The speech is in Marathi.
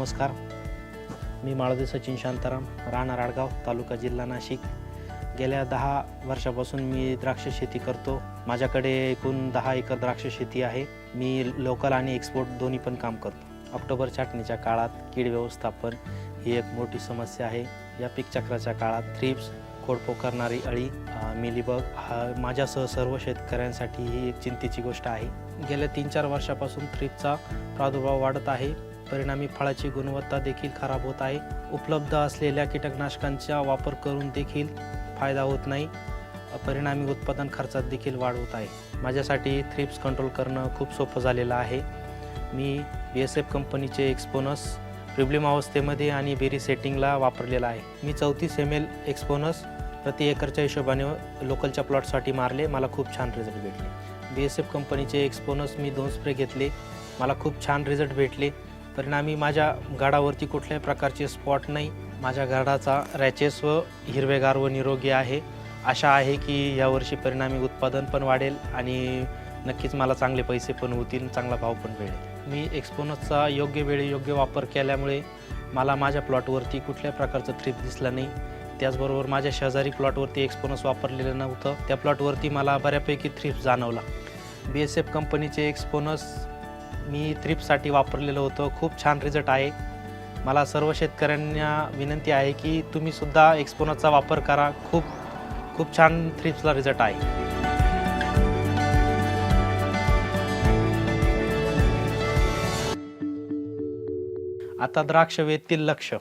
नमस्कार. मी माळदे सचिन शांताराम राणा राडगाव तालुका जिल्हा नाशिक. गेल्या दहा वर्षापासून मी द्राक्ष शेती करतो. माझ्याकडे एकूण दहा एकर द्राक्ष शेती आहे. मी लोकल आणि एक्सपोर्ट दोन्ही पण काम करतो. ऑक्टोबर छाटणीच्या काळात कीड व्यवस्थापन ही एक मोठी समस्या आहे. या पीक चक्राच्या काळात थ्रिप्स खोडपो करणारी अळी मिलीबग हा माझ्यासह सर्व शेतकऱ्यांसाठी ही एक चिंतेची गोष्ट आहे. गेल्या तीन चार वर्षापासून थ्रिपचा प्रादुर्भाव वाढत आहे. परिणामी फळाची गुणवत्ता देखील खराब होत आहे. उपलब्ध असलेल्या कीटकनाशकांचा वापर करून देखील फायदा होत नाही. परिणामी उत्पादन खर्चात देखील वाढ होत आहे. माझ्यासाठी थ्रिप्स कंट्रोल करणं खूप सोपं झालेलं आहे. मी बी एस एफ कंपनीचे एक्सपोनस प्रिब्लिम अवस्थेमध्ये आणि बेरी सेटिंगला वापरलेला आहे. मी चौतीस एम एल एक्सपोनस प्रति एकरच्या हिशोबाने लोकलच्या प्लॉटसाठी मारले. मला खूप छान रिझल्ट भेटले. बी एस एफ कंपनीचे एक्सपोनस मी दोन स्प्रे घेतले. मला खूप छान रिझल्ट भेटले. परिणामी माझ्या गाडावरती कुठल्याही प्रकारचे स्पॉट नाही. माझ्या गाडाचा रॅचेस व हिरवेगार व निरोगी आहे. आशा आहे की यावर्षी परिणामी उत्पादन पण वाढेल आणि नक्कीच मला चांगले पैसे पण होतील चांगला भाव पण मिळेल. मी एक्सपोनसचा योग्य वेळी योग्य वापर केल्यामुळे मला माझ्या प्लॉटवरती कुठल्याही प्रकारचं थ्रीप दिसलं नाही. त्याचबरोबर माझ्या शेजारी प्लॉटवरती एक्सपोनस वापरलेलं नव्हतं. त्या प्लॉटवरती मला बऱ्यापैकी थ्रीप जाणवला. बी एस एफ कंपनीचे एक्सपोनस मी थ्रिपसाठी वापरलेलं होतं. खूप छान रिझल्ट आहे. मला सर्व शेतकऱ्यांना विनंती आहे की तुम्हीसुद्धा सुद्धा वापर करा. खूप खूप छान थ्रिप्सला रिझल्ट आहे. आता द्राक्ष वेतील लक्ष.